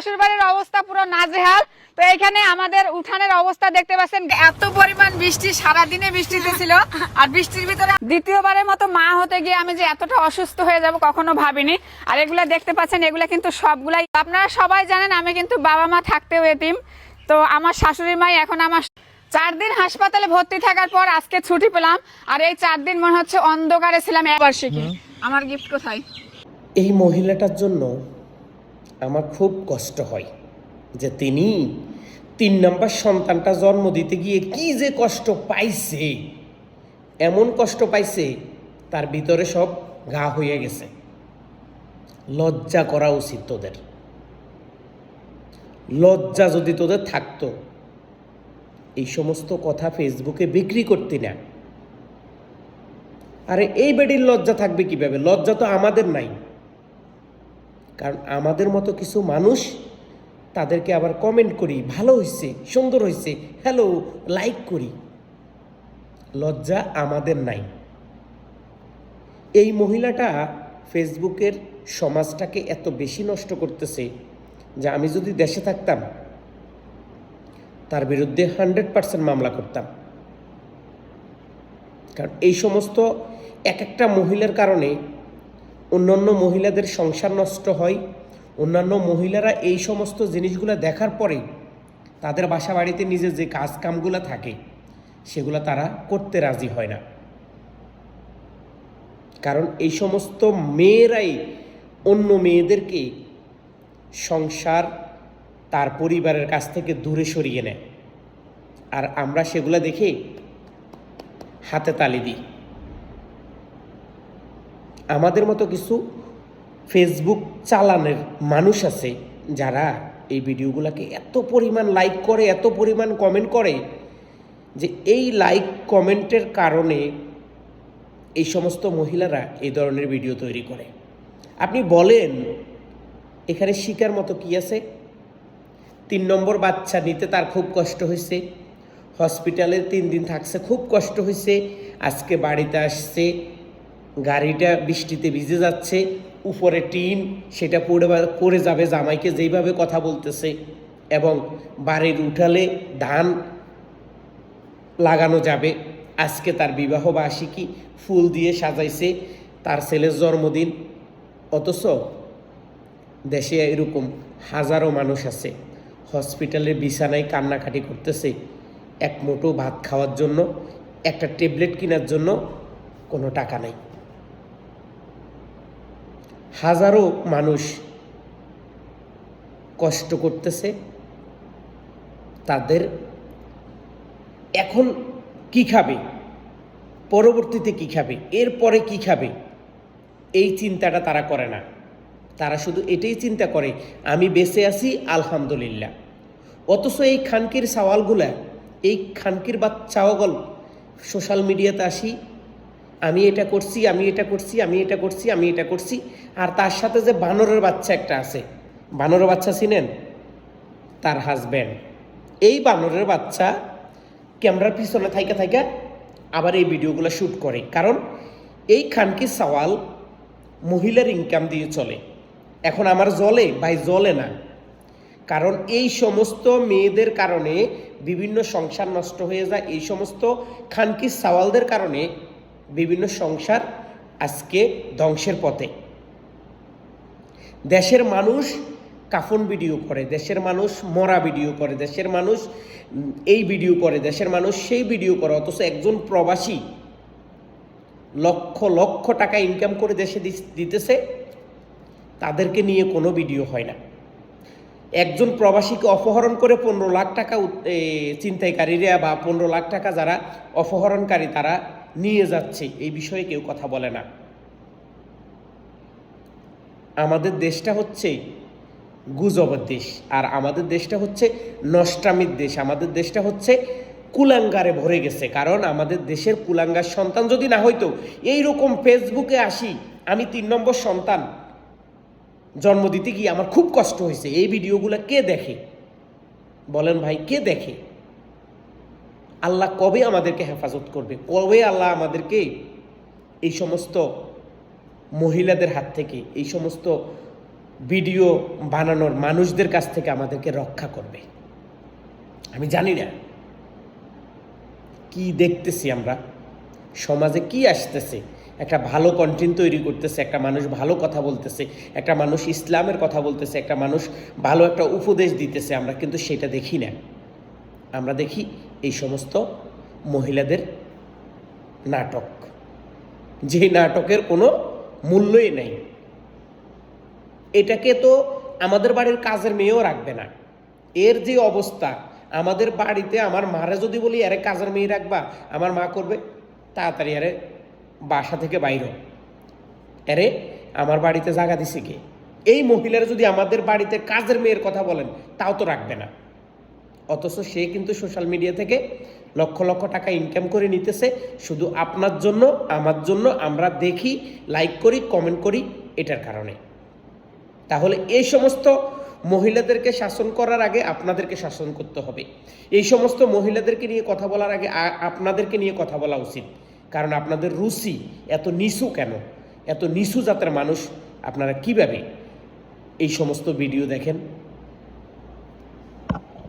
শ্বশুর বাড়ির অবস্থা পুরো নাজেহাল। তো এখানে আমাদের উঠানের অবস্থা দেখতে পাচ্ছেন এত পরিমাণ বৃষ্টি সারাদিনে বৃষ্টিতে ছিল আর বৃষ্টির ভিতরে দ্বিতীয়বারের মতো মা হতে গিয়ে আমি যে এতটা অসুস্থ হয়ে যাব কখনো ভাবিনি। আর এগুলা দেখতে পাচ্ছেন এগুলা কিন্তু সবগুলাই আপনারা সবাই জানেন আমি কিন্তু বাবা মা থাকতেও এতিম। তো আমার শাশুড়ি মাই এখন আমার চার দিন হাসপাতালে ভর্তি থাকার পর আজকে ছুটি পেলাম। আর এই চার দিন মনে হচ্ছে অন্ধকারে ছিলাম বার্ষিকী আমার গিফট কোথায়? এই মহিলাটার জন্য আমার খুব কষ্ট হয় যে তিনি তিন নম্বর সন্তানটা জন্ম দিতে গিয়ে কি যে কষ্ট পাইছে, এমন কষ্ট পাইছে, তার ভিতরে সব গা হয়ে গেছে। লজ্জা করা উচিত তোদের। লজ্জা যদি তোদের থাকতো, এই সমস্ত কথা ফেসবুকে বিক্রি করতি না। আরে এই বেডির লজ্জা থাকবে কীভাবে? লজ্জা তো আমাদের নাই। কারণ আমাদের মতো কিছু মানুষ তাদেরকে আবার কমেন্ট করি, ভালো হয়েছে সুন্দর হয়েছে হ্যালো লাইক করি। লজ্জা আমাদের নাই। এই মহিলাটা ফেসবুকের সমাজটাকে এত বেশি নষ্ট করতেছে যে আমি যদি দেশে থাকতাম, তার বিরুদ্ধে হান্ড্রেড পার্সেন্ট মামলা করতাম। কারণ এই সমস্ত এক একটা মহিলার কারণে অন্যান্য মহিলাদের সংসার নষ্ট হয়। অন্যান্য মহিলারা এই সমস্ত জিনিসগুলো দেখার পরে তাদের বাসা বাড়িতে নিজের যে কাজ কামগুলো থাকে, সেগুলো তারা করতে রাজি হয় না। কারণ এই সমস্ত মেয়েরাই অন্য মেয়েদেরকে সংসার তার পরিবারের কাছ থেকে দূরে সরিয়ে নেয়। আর আমরা সেগুলো দেখে হাতে তালি দিই। আমাদের মতো কিছু ফেসবুক চালানের মানুষ আছে, যারা এই ভিডিওগুলোকে এত পরিমাণ লাইক করে, এত পরিমাণ কমেন্ট করে যে এই লাইক কমেন্টের কারণে এই সমস্ত মহিলারা এই ধরনের ভিডিও তৈরি করে। আপনি বলেন, এখানে শিকার মতো কি আছে? তিন নম্বর বাচ্চা নিতে তার খুব কষ্ট হয়েছে হসপিটালে তিন দিন থাকছে, খুব কষ্ট হয়েছে আজকে বাড়িতে আসছে গাড়িটা বৃষ্টিতে ভিজে যাচ্ছে উপরে টিন সেটা পড়ে পড়ে যাবে, জামাইকে যেইভাবে কথা বলতেছে এবং বাড়ির উঠালে ধান লাগানো যাবে। আজকে তার বিবাহ বার্ষিকী ফুল দিয়ে সাজাইছে, তার ছেলের জন্মদিন। অথচ দেশে এরকম হাজারো মানুষ আছে, হসপিটালের বিছানায় কান্নাকাটি করতেছে, এক মুঠো ভাত খাওয়ার জন্য, একটা ট্যাবলেট কেনার জন্য কোনো টাকা নেই। হাজারো মানুষ কষ্ট করতেছে, তাদের এখন কি খাবে? পরবর্তীতে কি খাবে? এরপরে কি খাবে? এই চিন্তাটা তারা করে না। তারা শুধু এটাই চিন্তা করে, আমি বেঁচে আছি, আলহামদুলিল্লাহ। অথচ এই খানকির সওয়ালগুলা, এই খানকির বাচ্চাওয়াগল, সোশ্যাল মিডিয়াতে আসি আমি এটা করছি, আমি এটা করছি, আমি এটা করছি, আমি এটা করছি। আর তার সাথে যে বানরের বাচ্চা একটা আছে। বানরের বাচ্চা চিনেন? তার হাজব্যান্ড এই বানরের বাচ্চা ক্যামেরার পিছনে থাইকা থাইকা আবার এই ভিডিওগুলো শ্যুট করে। কারণ এই খানকি সওয়াল মহিলার ইনকাম দিয়ে চলে। এখন আমার জলে? ভাই, জলে না। কারণ এই সমস্ত মেয়েদের কারণে বিভিন্ন সংসার নষ্ট হয়ে যায়। এই সমস্ত খানকি সওয়ালদের কারণে বিভিন্ন সংসার আজকে ধ্বংসের পথে। দেশের মানুষ কাফন ভিডিও করে, দেশের মানুষ মরা ভিডিও করে, দেশের মানুষ এই ভিডিও করে, দেশের মানুষ সেই ভিডিও করে, অথচ একজন প্রবাসী লক্ষ লক্ষ টাকা ইনকাম করে দেশে দিতেছে, তাদেরকে নিয়ে কোনো ভিডিও হয় না। একজন প্রবাসীকে অপহরণ করে পনেরো লাখ টাকা চিন্তাইকারীরা বা পনেরো লাখ টাকা যারা অপহরণকারী, তারা নিয়ে যাচ্ছে, এই বিষয়ে কেউ কথা বলে না। আমাদের দেশটা হচ্ছে গুজবের দেশ, আর আমাদের দেশটা হচ্ছে নষ্টামির দেশ। আমাদের দেশটা হচ্ছে কুলাঙ্গারে ভরে গেছে, কারণ আমাদের দেশের কুলাঙ্গার সন্তান যদি না হইতো এই রকম ফেসবুকে আসি, আমি তিন নম্বর সন্তান। জন্ম দিতে গিয়ে আমার খুব কষ্ট হয়েছে। এই ভিডিওগুলো কে দেখে? বলেন ভাই, কে দেখে? আল্লাহ কবে আমাদেরকে হেফাজত করবে? কবে আল্লাহ আমাদেরকে এই সমস্ত মহিলাদের হাত থেকে, এই সমস্ত ভিডিও বানানোর মানুষদের কাছ থেকে আমাদেরকে রক্ষা করবে? আমি জানি না। কি দেখতেছি আমরা? সমাজে কি আসতেছে? একটা ভালো কন্টেন্ট তৈরি করতেছে, একটা মানুষ ভালো কথা বলতেছে, একটা মানুষ ইসলামের কথা বলতেছে, একটা মানুষ ভালো একটা উপদেশ দিতেছে, আমরা কিন্তু সেটা দেখি না। আমরা দেখি এই সমস্ত মহিলাদের নাটক। যে নাটকের কোনো মূল্যই নেই। এটাকে তো আমাদের বাড়ির কাজের মেয়েও রাখবে না। এর যে অবস্থা, আমাদের বাড়িতে আমার মারে যদি বলি, আরে কাজের মেয়ে রাখবা আমার মা করবে, তাড়াতাড়ি, আরে বাসা থেকে বাইর। আরে আমার বাড়িতে জায়গা দিছে কে? এই মহিলারা যদি আমাদের বাড়িতে কাজের মেয়ের কথা বলেন, তাও তো রাখবে না। অথচ সে কিন্তু সোশ্যাল মিডিয়া থেকে লক্ষ লক্ষ টাকা ইনকাম করে নিতেছে। শুধু আপনার জন্য, আমার জন্য, আমরা দেখি লাইক করি কমেন্ট করি, এটার কারণে। তাহলে এই সমস্ত মহিলাদেরকে শাসন করার আগে আপনাদেরকে শাসন করতে হবে। এই সমস্ত মহিলাদেরকে নিয়ে কথা বলার আগে আপনাদেরকে নিয়ে কথা বলা উচিত। কারণ আপনাদের রুচি এত নিচু কেন? এত নিচু জাতের মানুষ আপনারা কীভাবে এই সমস্ত ভিডিও দেখেন?